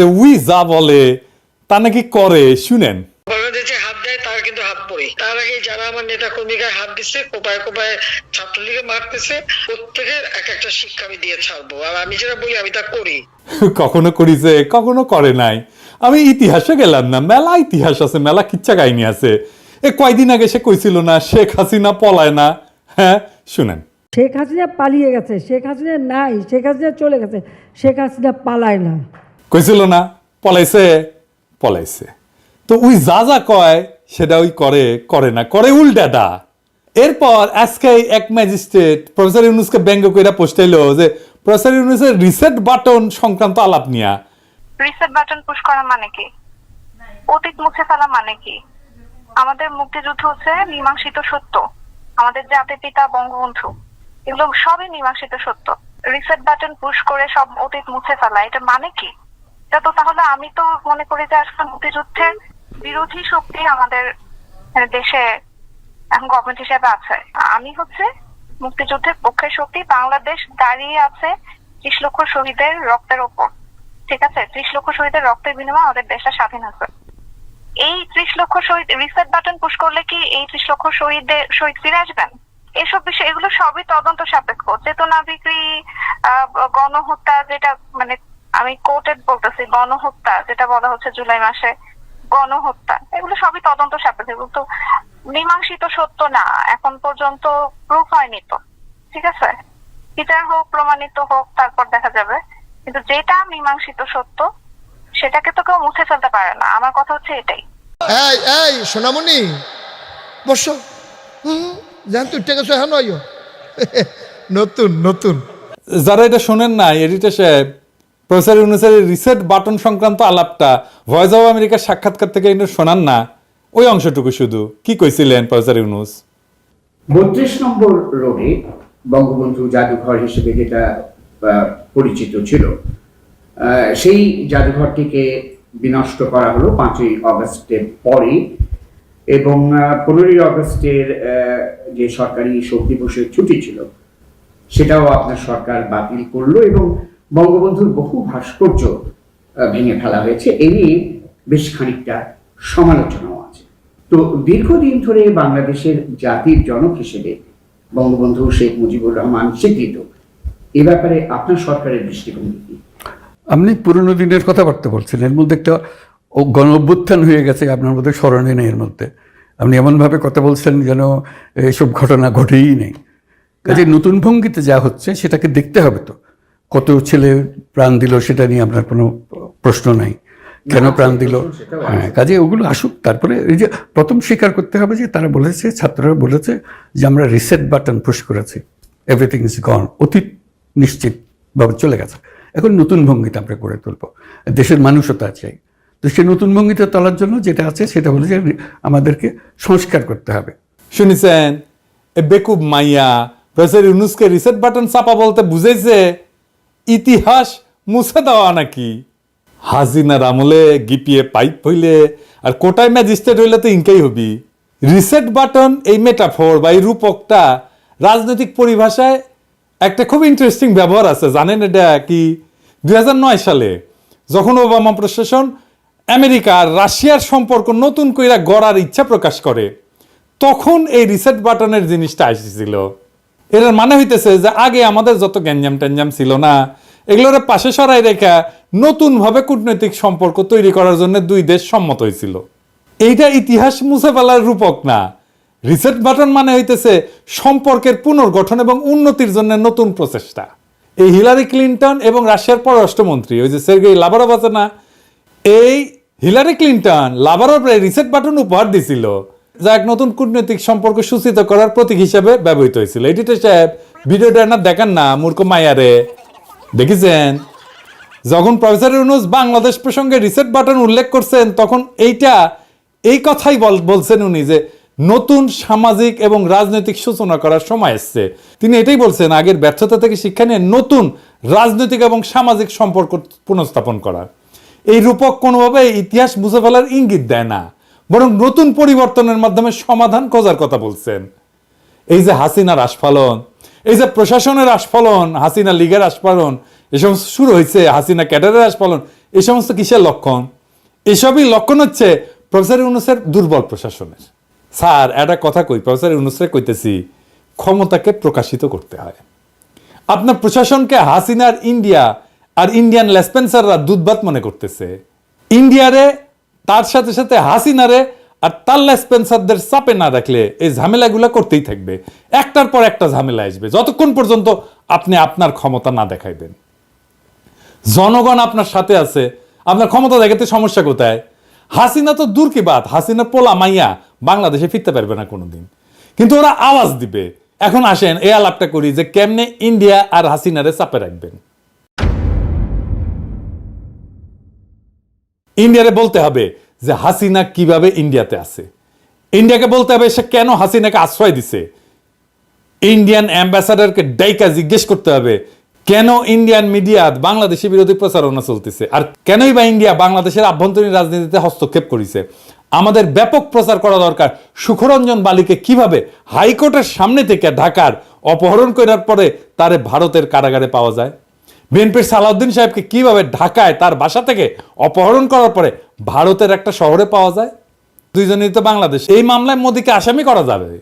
যে উই যা বলে তা নাকি করে শুনেন। বাংলাদেশে হাত দেয় তার কিন্তু হাত পড়ে। তার আগে যারা আমার নেতা কর্মীকে হাত দিচ্ছে কোপায় কোপায় ছাত্রলীগে মারতেছে প্রত্যেকের এক একটা শিক্ষা আমি দিয়ে ছাড়বো। আর আমি যেটা বলি আমি তা করি। কখনো করিছে কখনো করে নাই। আমি ইতিহাসে গেলাম না মেলা ইতিহাস আছে মেলা কিচ্ছা কাহিনী আছে। এ কয়দিন আগে সে কইছিল না শেখ হাসিনা পলায় না। হ্যাঁ শুনেন। শেখ হাসিনা পালিয়ে গেছে শেখ হাসিনা নাই শেখ হাসিনা চলে গেছে শেখ হাসিনা পালায় না। কইছিল না, পলাইছে পলাইছে। তো ওই যা যা কয়, সেটা ওই করে করে না, করে উল্টাটা। এরপর আজকে এক ম্যাজিস্ট্রেট প্রফেসর ইউনুসকে ব্যঙ্গ কইরা পোস্টাইলো যে, প্রফেসর ইউনুসের রিসেট বাটন সংক্রান্ত আলাপ নিয়া। রিসেট বাটন পুশ করা মানে কি? অতীত মুছে ফেলা মানে কি? আমাদের মুক্তিযুদ্ধ হচ্ছে মীমাংসিত সত্য। আমাদের জাতির পিতা, বঙ্গবন্ধু, এগুলো সবই মীমাংসিত সত্য। রিসেট বাটন পুশ করে সব অতীত মুছে ফেলা, এটা মানে কি? এটা তো তাহলে আমি তো মনে করি যে আসলে মুক্তিযুদ্ধের বিরোধী শক্তি আমাদের দেশে এখন গভর্নমেন্ট হিসেবে আছে। আমি হচ্ছে মুক্তিযুদ্ধের পক্ষের শক্তি, বাংলাদেশ দাঁড়িয়ে আছে ত্রিশ লক্ষ শহীদের রক্তের ওপর। ঠিক আছে? ত্রিশ লক্ষ শহীদের রক্তের বিনিময়ে আমাদের দেশটা স্বাধীন আছে। এই ত্রিশ লক্ষ শহীদ রিসেট বাটন পুশ করলে কি এই ত্রিশ লক্ষ শহীদদের, শহীদ ফিরে আসবেন? এসব বিষয়, এগুলো সবই তদন্ত সাপেক্ষ। চেতনা বিক্রি গণহত্যা যেটা মানে আমি কোর্টেড বলতেছি গণহত্যা যেটা বলা হচ্ছে জুলাই মাসে গণহত্যা এগুলো সবই তদন্ত সাপেক্ষ কিন্তু মীমাংসিত সত্য না এখন পর্যন্ত প্রুফ হয়নি তো ঠিক আছে? বিচার হোক প্রমাণিত হোক তারপর দেখা যাবে কিন্তু যেটা মীমাংসিত সত্য সেটাকে তো কেউ মুছে ফেলতে পারে না আমার কথা হচ্ছে এটাই। এই এই সোনামণি বসো। হুম জান তুই টেকে হ্যাঁ নয় নতুন নতুন। যারা এটা শোনেন না এডিটর সাহেব প্রফেসর ইউনুসের রিসেট বাটন সংক্রান্ত আলাপটা ভয়েস অফ আমেরিকার সাক্ষাৎকার থেকে এটা শোনান না। ওই অংশটুকু শুধু। কি কইছিলেন প্রফেসর ইউনুস? বত্রিশ নম্বর রোডে বঙ্গবন্ধু জাদুঘর হিসেবে যেটা পরিচিত ছিল সেই জাদুঘরটিকে বিনষ্ট করা হলো পাঁচই অগস্টের পরে এবং পনেরোই অগস্টের যে সরকারি শোক দিবসের ছুটি ছিল, সেটাও আপনার সরকার বাতিল করল এবং বঙ্গবন্ধুর বহু ভাস্কর্য ভেঙে ফেলা হয়েছে। এ নিয়ে বেশ খানিকটা সমালোচনাও আছে। তো দীর্ঘদিন ধরে বাংলাদেশের জাতির জনক হিসেবে বঙ্গবন্ধু শেখ মুজিবুর রহমান স্বীকৃত। এ ব্যাপারে আপনার সরকারের দৃষ্টিভঙ্গি কি? আপনি পুরনো দিনের কথাবার্তা বলছেন। এর মধ্যে একটা গণ অভ্যুত্থান হয়ে গেছে আপনার মধ্যে স্মরণে নেই এর মধ্যে। আপনি এমনভাবে কথা বলছেন যেন এসব ঘটনা ঘটেই নেই। কাজে নতুন ভঙ্গিতে যা হচ্ছে সেটাকে দেখতে হবে তো। কত ছেলে প্রাণ দিল সেটা নিয়ে আপনার কোনো প্রশ্ন নাই। কেন প্রাণ দিল? হ্যাঁ কাজে ওগুলো আসুক। তারপরে এই যে প্রথম স্বীকার করতে হবে যে তারা বলেছে ছাত্ররা বলেছে যে আমরা রিসেট বাটন পুশ করেছি। এভরিথিং ইজ গন অতীত নিশ্চিতভাবে চলে গেছে। এখন নতুন ভঙ্গিতে আমরা গড়ে তুলব। দেশের মানুষতা চাই। তো সেই নতুন ভঙ্গিতে তোলার জন্য যেটা আছে সেটা হলো যে আমাদেরকে সংস্কার করতে হবে। শুনেছেন? এ বেকুব মাইয়া প্রফেসর ইউনুসকে রিসেট বাটন চাপা বলতে বুঝেছে? ইতিহাস মুছে দেওয়া নাকি? হাজিনার আমলে গিপিয়ে পাইপ হইলে আর কোটায় ম্যাজিস্ট্রেট হইলে তো ইনকাই হবি। রিসেট বাটন এই মেটাফোর বা এই রূপকটা রাজনৈতিক পরিভাষায় একটা খুব ইন্টারেস্টিং ব্যবহার আছে। জানেন এটা কি? দুই হাজার নয় সালে যখন ওবামা প্রশাসন আমেরিকা আর রাশিয়ার সম্পর্ক নতুন কইরা গড়ার ইচ্ছা প্রকাশ করে, তখন এই রিসেট বাটনের জিনিসটা এসেছিল এর মানে হইতেছে যে আগে আমাদের যত গ্যাঞ্জাম ট্যাঞ্জাম ছিল না, এগুলোর পাশে সরাই রেখা নতুনভাবে কূটনৈতিক সম্পর্ক তৈরি করার জন্য দুই দেশ সম্মত হয়েছিল এইটা ইতিহাস মুছে ফেলার রূপক না। রিসেট বাটন মানে হইতেছে সম্পর্কের পুনর্গঠন এবং উন্নতির জন্য নতুন প্রচেষ্টা। এই হিলারি ক্লিন্টন এবং রাশিয়ার পররাষ্ট্রমন্ত্রী, ওই যে সের্গেই লাভারভ আছে না, এই হিলারি ক্লিন্টন লাভারভরে রিসেট বাটন উপহার দিছিল। যা এক নতুন কূটনৈতিক সম্পর্ক সূচিত করার প্রতীক হিসেবে ব্যবহৃত হয়েছিল। এডিটর সাহেব, ভিডিওটা না দেখান না, মূর্খ মায়ারে দেখেছেন? যখন প্রফেসর ইউনুস বাংলাদেশ প্রসঙ্গে রিসেট বাটন উল্লেখ করছেন, তখন এইটা, এই কথাই বল- বলছেন উনি যে, নতুন সামাজিক এবং রাজনৈতিক সূচনা করার সময় এসছে। তিনি এটাই বলছেন, আগের ব্যর্থতা থেকে শিক্ষা নিয়ে নতুন রাজনৈতিক এবং সামাজিক সম্পর্ক পুনঃস্থাপন করা। এই রূপক কোনোভাবে ইতিহাস বুঝে ফেলার ইঙ্গিত দেয় না। বরং নতুন পরিবর্তনের মাধ্যমে সমাধান খোঁজার কথা বলছেন। এই যে হাসিনার আস্ফালন, এই যে প্রশাসনের আস্ফালন, হাসিনা লীগের আস্ফালন এসব শুরু হয়েছে, হাসিনা ক্যাডারের আস্ফালন, এ সমস্ত কিসের লক্ষণ? এসবই লক্ষণ হচ্ছে প্রফেসর ইউনুসের দুর্বল প্রশাসনের। স্যার, একটা কথা কই, প্রফেসর ইউনুসের কইতেছি, ক্ষমতাকে প্রকাশিত করতে হয়। আপনার প্রশাসনকে হাসিনার ইন্ডিয়া আর ইন্ডিয়ান লেসপেন্সাররা দুধবাত মনে করতেছে। ইন্ডিয়ারে তার সাথে সাথে হাসিনারে আর তার লেসপেন্সারদের চাপে না রাখলে এই ঝামেলাগুলো করতেই থাকবে। একটার পর একটা ঝামেলা আসবে। যতক্ষণ পর্যন্ত আপনি আপনার ক্ষমতা না দেখাইবেন। জনগণ আপনার সাথে আছে, আপনার ক্ষমতা দেখাতে সমস্যা কোথায়? হাসিনা তো দূর কি বাত? হাসিনা পোলা মাইয়া বাংলাদেশে ফিরতে পারবে না কোনোদিন। কিন্তু ওরা আওয়াজ দিবে। এখন আসেন, এই আলাপটা করি যে কেমনে ইন্ডিয়া আর হাসিনারে চাপে রাখবেন। ইন্ডিয়ারে বলতে হবে যে হাসিনা কীভাবে ইন্ডিয়াতে আছে। ইন্ডিয়াকে বলতে হবে সে কেন হাসিনাকে আশ্রয় দিছে। ইন্ডিয়ান অ্যাম্বাসাডারকে ডাইকা জিজ্ঞেস করতে হবে, কেন ইন্ডিয়ান মিডিয়া বাংলাদেশি বিরোধী প্রচারণা চলতেছে? আর কেনই বা ইন্ডিয়া বাংলাদেশের আভ্যন্তরীণ রাজনীতিতে হস্তক্ষেপ করেছে? আমাদের ব্যাপক প্রচার করা দরকার। সুখরঞ্জন বালিকে কীভাবে হাইকোর্টের সামনে থেকে ঢাকার অপহরণ করার পরে তারে ভারতের কারাগারে পাওয়া যায়? বিএনপির সালাউদ্দিন সাহেবকে কীভাবে ঢাকায় তার বাসা থেকে অপহরণ করার পরে ভারতের একটা শহরে পাওয়া যায়? দুইজনই তো বাংলাদেশ। এই মামলায় মোদীকে আসামি করা যাবে।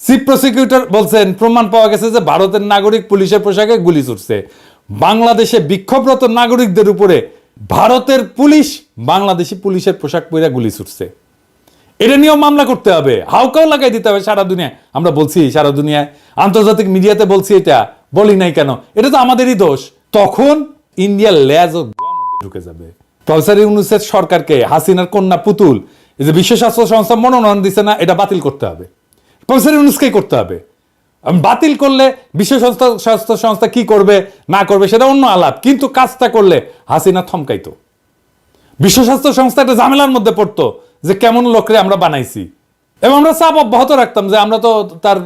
চিফ প্রসিকিউটর বলছেন, প্রমাণ পাওয়া গেছে যে ভারতের নাগরিক পুলিশের পোশাকে গুলি ছুটছে। বাংলাদেশে বিক্ষোভরত নাগরিকদের উপরে ভারতের পুলিশ বাংলাদেশি পুলিশের পোশাক পরে গুলি ছুটছে। এটা নিয়েও মামলা করতে হবে। হাউকাও লাগাই দিতে হবে সারা দুনিয়ায়। আমরা বলছি সারা দুনিয়ায়। আন্তর্জাতিক মিডিয়াতে বলছি এটা। বলি নাই কেন? এটা তো আমাদেরই দোষ। তখন ইন্ডিয়া ল্যাজ ও ঢুকে যাবে। প্রফেসর ইউনুসের সরকারকে, হাসিনার কন্যা পুতুল, এই যে বিশ্ব স্বাস্থ্য সংস্থা মনোনয়ন দিছে না, এটা বাতিল করতে হবে। প্রফেসর ইউনুসকেই করতে হবে। বাতিল করলে বিশ্ব সংস্থা স্বাস্থ্য সংস্থা কি করবে, না করবে, সেটা অন্য আলাপ। কিন্তু কাজটা করলে হাসিনা থমকাইতো। বিশ্ব স্বাস্থ্য সংস্থা একটা ঝামেলার মধ্যে পড়তো যে কেমন লোকরে আমরা বানাইছি। এবং আমরা চাপ অব্যাহত রাখতাম যে আমরা তো তার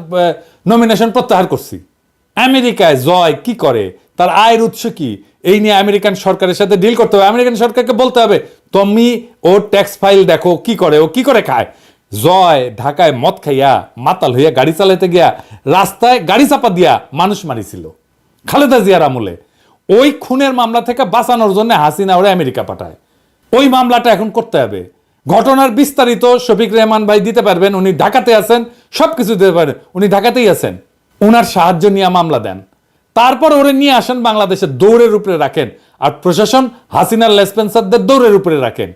নমিনেশন প্রত্যাহার করছি। আমেরিকায় জয় কি করে? তার আয়ের উৎস কি? এই নিয়ে আমেরিকান সরকারের সাথে ডিল করতে হবে। আমেরিকান সরকারকে বলতে হবে, তুমি ও ট্যাক্স ফাইল দেখো, কি করে? ও কি করে খায়? জয়, ঢাকায় মদ খাইয়া, মাতাল হইয়া, গাড়ি চালাইতে গিয়া, রাস্তায় গাড়ি চাপা দিয়া মানুষ মারিছিল। খালেদা জিয়ার আমলে। ওই খুনের মামলা থেকে বাঁচানোর জন্য হাসিনা ওরা আমেরিকা পাঠায়। ওই মামলাটা এখন করতে হবে। ঘটনার বিস্তারিত শফিক রেহমান ভাই দিতে পারবেন, উনি ঢাকাতে আছেন, সবকিছু দিতে পারেন উনি ঢাকাতেই আছেন। উনার সাহায্য নিয়ে মামলা দেন। তারপর ওরে নিয়ে আসেন বাংলাদেশে দৌড়ের উপরে রাখেন। আর প্রশাসন হাসিনার লেসপেন্সারদের দৌড়ের উপরে রাখেন।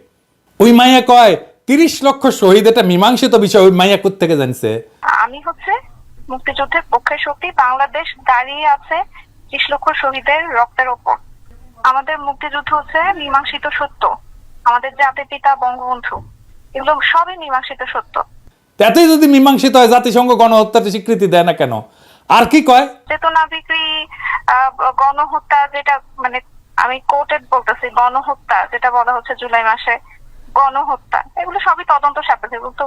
ওই মাইয়া কয় তিরিশ লক্ষ শহীদ এটা মীমাংসিত বিষয় ওই মাইয়া থেকে জানছে? আমি হচ্ছে মুক্তিযুদ্ধের পক্ষে শক্তি বাংলাদেশ দাঁড়িয়ে আছে ত্রিশ লক্ষ শহীদের রক্তের ওপর। আমাদের মুক্তিযুদ্ধ হচ্ছে মীমাংসিত সত্য। আমাদের জাতির পিতা বঙ্গবন্ধু এগুলো সবই মীমাংসিত সত্য। তাতেই যদি মীমাংসিত হয় জাতিসংঘ গণহত্যার স্বীকৃতি দেয় না কেন? আর কি কয়? চেতনা বিক্রি গণহত্যা যেটা মানে আমি কোর্টেড বলতেছি গণহত্যা যেটা বলা হচ্ছে জুলাই মাসে গণহত্যা এগুলো সবই তদন্ত সাপেক্ষে এগুলো তো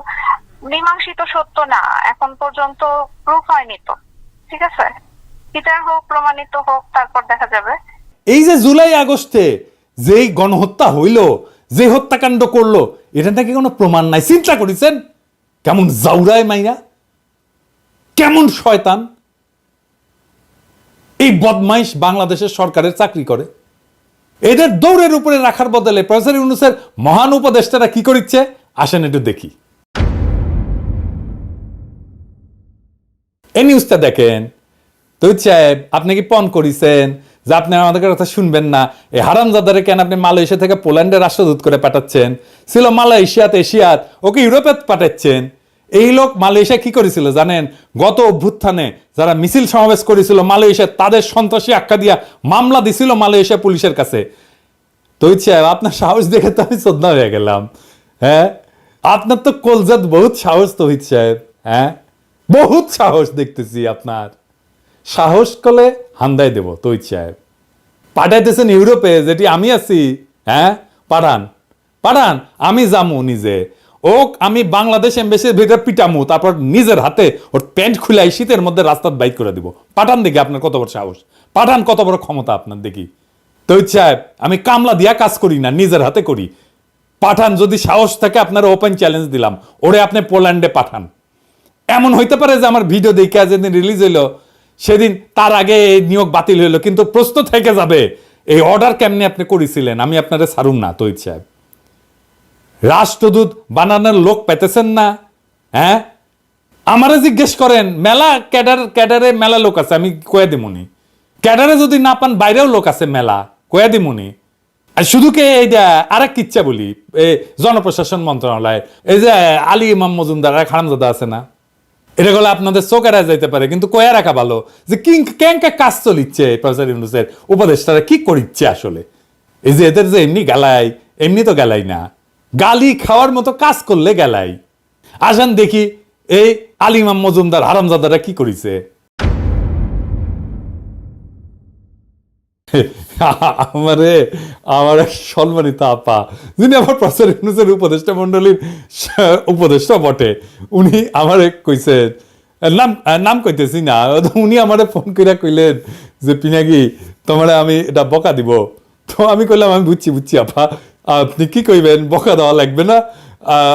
মীমাংসিত সত্য না এখন পর্যন্ত প্রুফ হয়নি তো ঠিক আছে? বিচার হোক প্রমাণিত হোক তারপর দেখা যাবে। এই যে জুলাই আগস্টে যেই গণহত্যা হইল যে হত্যাকাণ্ড করল এটা নাকি কোনো প্রমাণ নাই? চিন্তা করেছেন? কেমন জাউরায় মাইরা? কেমন শয়তান? এই বদমাইশ বাংলাদেশের সরকারের চাকরি করে। এদের দৌড়ের উপরে রাখার বদলে প্রফেসর ইউনুসের মহান উপদেষ্টারা কি করিচ্ছে? আসেন একটু দেখি। এই নিউজটা দেখেন। তৈত সাহেব, আপনি কি পণ করিছেন? যে আপনি আমাদের কথা শুনবেন না। এই হারামজাদারে কেন আপনি মালয়েশিয়া থেকে পোল্যান্ডে রাষ্ট্রদূত করে পাঠাচ্ছেন? ছিল মালয়েশিয়াতে, এশিয়াত, ওকে ইউরোপে পাঠাচ্ছেন। এই লোক মালয়েশিয়া কি করেছিল জানেন? গত অভ্যুত্থানে যারা মিছিল সমাবেশ করেছিল মালয়েশিয়া, তাদের সন্ত্রাসী আখ্যা দিয়া মামলা দিছিল মালয়েশিয়া পুলিশের কাছে। তৈত সাহেব আপনার সাহস দেখে তো আমি শ্রদ্ধা হয়ে গেলাম। হ্যাঁ? আপনার তো কলজাত বহুত সাহস তহিত সাহেব। হ্যাঁ? বহুত সাহস দেখতেছি আপনার। সাহস করলে হান্দায় দেব তৈত সাহেব। পাঠাইতেছেন ইউরোপে, যেটি আমি আছি। হ্যাঁ? পাঠান। পাঠান, আমি যামু নিজে। ও আমি বাংলাদেশ এম্বাসির ভিতরে পিটামু, তারপর নিজের হাতে ওর প্যান্ট খুলাই শীতের মধ্যে রাস্তার বাইক করে দিব। পাঠান দেখি আপনার কত বড় সাহস। পাঠান কত বড় ক্ষমতা আপনার দেখি। তৈত সাহেব আমি কামলা দিয়া কাজ করি না, নিজের হাতে করি। পাঠান, যদি সাহস থাকে আপনার ওপেন চ্যালেঞ্জ দিলাম, ওরে আপনি পোল্যান্ডে পাঠান। এমন হইতে পারে যে আমার ভিডিও দেখে যেদিন রিলিজ হইল, সেদিন তার আগে এই নিয়োগ বাতিল হইল, কিন্তু প্রশ্ন থেকে যাবে। এই অর্ডার কেমনি আপনি করেছিলেন, আমি আপনারা সারুম না তৈরি সাহেব রাষ্ট্রদূত বানানোর লোক পেতেছেন না হ্যাঁ? আমারে জিজ্ঞেস করেন, মেলা ক্যাডার, ক্যাডারে মেলা লোক আছে, আমি কয়ে দিমুনি ক্যাডারে যদি না পান, বাইরেও লোক আছে মেলা, কয়ে দিমুনি আর শুধু কে এই যে আর এক ইচ্ছা বলি এই জনপ্রশাসন মন্ত্রণালয়, এই যে আলী ইমাম মজুমদার এক হারামজাদা আছে না? এটা গেলে আপনাদের চোখ চোখেরা যাইতে পারে, কিন্তু কয়া রাখা ভালো যে কিং ক্যাঙ্কা কাজ চলিচ্ছে, প্রফেসর ইউনুসের উপদেষ্টারা কি করিচ্ছে আসলে? এই যে এদের যে এমনি গালাই, এমনি তো গেলাই না। গালি খাওয়ার মতো কাজ করলে গেলাই। আসেন দেখি এই আলিমাম মজুমদার হারামজাদারা কি করিছে। আমারে, আমার এক সম্মানিত আপা, যিনি আমার প্রফেসর ইউনুসের উপদেষ্টা মন্ডলীর উপদেষ্টা বটে, উনি আমারে কইছেন, নাম নাম কইতেছি না, উনি আমারে ফোন কইরা কইলেন যে, পিনাকি, তোমারে আমি এটা বকা দিব। তো আমি কইলাম, আমি বুঝছি বুঝছি আপা। আপনি কি কইবেন? বকা দেওয়া লাগবে না।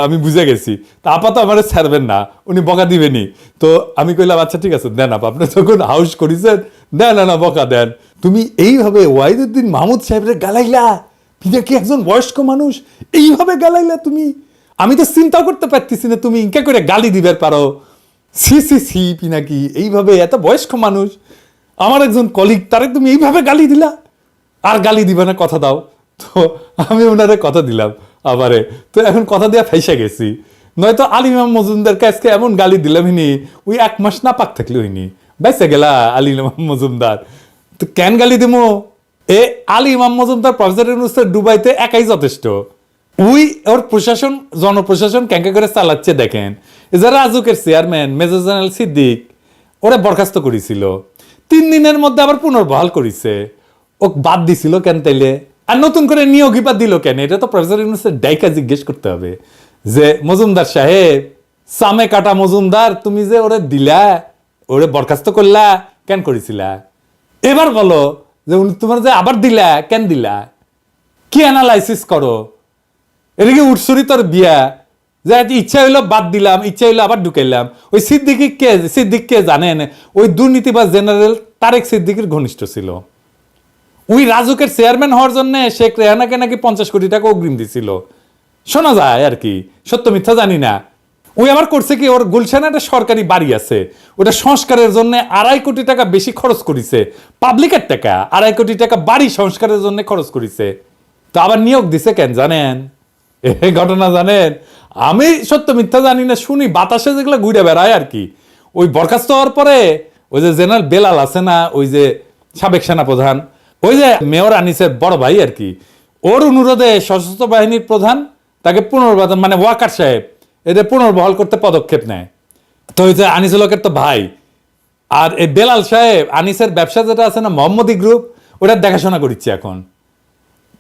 আমি বুঝে গেছি। তা আপা তো আমার ছাড়বেন না। উনি বকা দিবেনি তো আমি কইলাম আচ্ছা ঠিক আছে, দেন আপা। আপনি যখন হাউস করিছেন দেন না না, বকা দেন। তুমি এইভাবে ওয়াহিদুদ্দিন মাহমুদ সাহেবের গালাইলা? পিতা কি একজন বয়স্ক মানুষ? এইভাবে গালাইলা তুমি? আমি তো চিন্তা করতে পারতেছি না তুমি ইনকা করে গালি দিবার পারো। সি সি সি পিনাকি এইভাবে এত বয়স্ক মানুষ। আমার একজন কলিগ, তারে তুমি এইভাবে গালি দিলা? আর গালি দিবে না, কথা দাও। তো আমি ওনারে কথা দিলাম আবারে। তো এখন কথা দিয়া ফাইসা গেছি। নয়তো আলিমাম মজুমদার কাছকে এমন গালি দিলাম হিনি, ওই এক মাস না পাক থাকলে হইনি বাইসে গেলা আলিমাম মজুমদার। তো কেন গালি দিমো? এ আলী ইমাম মজুমদার, প্রফেসর ইউনুসের ডুবাইতে একাই যথেষ্ট। উই, ওর প্রশাসন, জনপ্রশাসন ক্যাঙ্কা করে চালাচ্ছে দেখেন। এই যে রাজুকের চেয়ারম্যান, মেজর জেনারেল সিদ্দিক, ওরা বরখাস্ত করেছিল। তিন দিনের মধ্যে আবার পুনর্বহাল করেছে। ও বাদ দিছিল কেন তাইলে? আর নতুন করে নিয়োগ বাদ দিল কেন? এটা তো প্রফেসর ইউনুসের ডাইকা জিজ্ঞেস করতে হবে যে, মজুমদার সাহেব, সামে কাটা মজুমদার, তুমি যে ওরে দিলা, ওরে বরখাস্ত করলা, কেন করেছিলা? এবার বলো যে তোমার যে আবার দিলা, কেন দিলা? কি অ্যানালাইসিস করো? এটা কি উৎসরি তোর বিয়া, যে ইচ্ছা হইল বাদ দিলাম, ইচ্ছা হইল আবার ঢুকাইলাম। ওই সিদ্দিকি কে, সিদ্দিক কে জানেন? ওই দুর্নীতিবাজ জেনারেল তারেক সিদ্দিকির ঘনিষ্ঠ ছিল। ওই রাজুকের চেয়ারম্যান হওয়ার জন্য শেখ রেহানাকে নাকি পঞ্চাশ কোটি টাকা অগ্রিম দিছিল। শোনা যায় আর কি, সত্য মিথ্যা জানি না। ওই আবার করছে কি, ওর গুলশানে একটা সরকারি বাড়ি আছে। ওটা সংস্কারের জন্য আড়াই কোটি টাকা বেশি খরচ করেছে। পাবলিকের টাকা, আড়াই কোটি টাকা বাড়ি সংস্কারের জন্য খরচ করেছে। তো আবার নিয়োগ দিছে কেন জানেন? এই ঘটনা জানেন? আমি সত্য মিথ্যা জানি না, শুনি বাতাসে যেগুলো ঘুরে বেড়ায় আর কি। ওই বরখাস্ত হওয়ার পরে ওই যে জেনারেল বেলাল আছে না, ওই যে সাবেক সেনাপ্রধান ওই যে মেয়র আনিসের বড় ভাই আর কি। ওর অনুরোধে সশস্ত্র বাহিনীর প্রধান তাকে পুনর্বাদন মানে ওয়াকার সাহেব, এদের পুনর্বহাল করতে পদক্ষেপ নেয়। তো যে আনিসুল হকের তো ভাই। আর এই বেলাল সাহেব, আনিসের ব্যবসা যেটা আছে না, মোহাম্মদী গ্রুপ ওটার দেখাশোনা করছে এখন।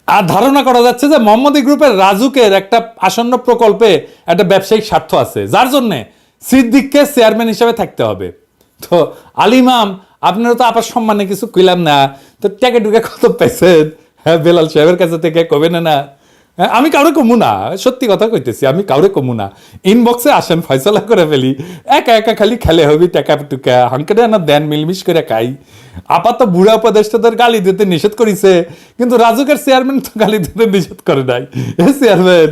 আর ধারণা করা যাচ্ছে যে মোহাম্মদী গ্রুপের রাজুকের একটা আসন্ন প্রকল্পে একটা ব্যবসায়িক স্বার্থ আছে। যার জন্যে সিদ্দিককে চেয়ারম্যান হিসেবে থাকতে হবে। তো আলিমাম আপনারা তো আপার সম্মানে কিছু কইলাম না। তো টেকে টুকে কত পেয়েছেন হ্যাঁ বেলাল সাহেবের কাছে থেকে কবে না হ্যাঁ, আমি কাউরে কমু না। সত্যি কথা কইতেছি আমি কাউরে কমু না। ইনবক্সে আসেন ফয়সলা করে ফেলি। একা একা খালি খেলে হবি টাকা টুকা। হাঙ্কেটে না দেন মিলমিশ করে খাই। আপাতত বুড়া উপদেষ্টাদের গালি দিতে নিষেধ করিছে কিন্তু রাজুকের চেয়ারম্যান তো গালি দিতে নিষেধ করে নাই। এ চেয়ারম্যান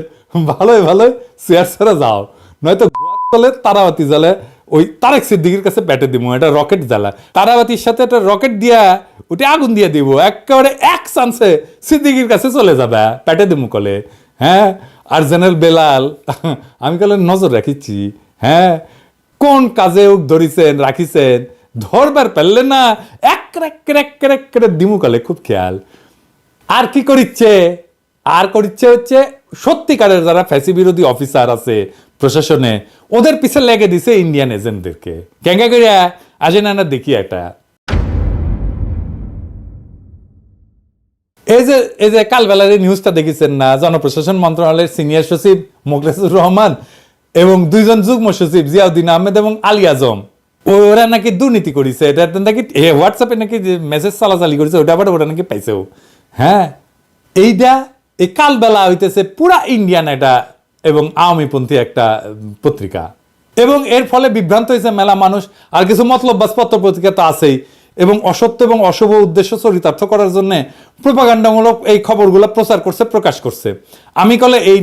ভালোই ভালোই চেয়ার ছাড়া যাও। নয়তো গোয়াত কলে তারাবাতি জ্বালে ওই তারেক সিদ্দিকির কাছে ব্যাটে দিব এটা রকেট জ্বালা। তারাবাতির সাথে একটা রকেট দিয়া ওটা আগুন দিয়ে দিব, একেবারে এক চান্সে সিদ্দিকির কাছে চলে যাবে প্যাটে দিমু কলে। হ্যাঁ? আর জেনারেল বেলাল, আমি কলে নজর রাখিছি হ্যাঁ? কোন কাজে ওক ধরিছেন, রাখিছেন? ধরবার পারলে না এক এক এক এক করে দিমু কলে, খুব খেয়াল। আর কি করিচ্ছে? আর করিচ্ছে হচ্ছে সত্যিকারের যারা ফ্যাসি বিরোধী অফিসার আছে প্রশাসনে, ওদের পিছে লেগে দিছে ইন্ডিয়ান এজেন্টদেরকে ক্যাঙ্গা করিয়া আসেন না দেখি একটা। এই যে এই যে কালবেলার এই নিউজটা দেখেছেন না, জনপ্রশাসন মন্ত্রণালয়ের সিনিয়র সচিব মোখলেসুর রহমান এবং দুইজন যুগ্ম সচিব জিয়াউদ্দিন আহমেদ এবং আলী আজম। ওরা নাকি দুর্নীতি করেছে, এটা নাকি হোয়াটসঅ্যাপে নাকি যে মেসেজ চালাচালি করেছে, ওটা আবার ওরা নাকি পাইছেও। হ্যাঁ এইটা এই কালবেলা হইতেছে পুরা ইন্ডিয়ান এটা এবং আওয়ামীপন্থী একটা পত্রিকা। এবং এর ফলে বিভ্রান্ত হয়েছে মেলা মানুষ। আর কিছু মতলব বাসপত্র পত্রিকা তো আছেই। এবং অসত্য এবং অশুভ উদ্দেশ্য চরিতার্থ করার জন্য প্রোপাগান্ডামূলক এই খবরগুলো প্রচার করছে, প্রকাশ করছে। আমি কলে এই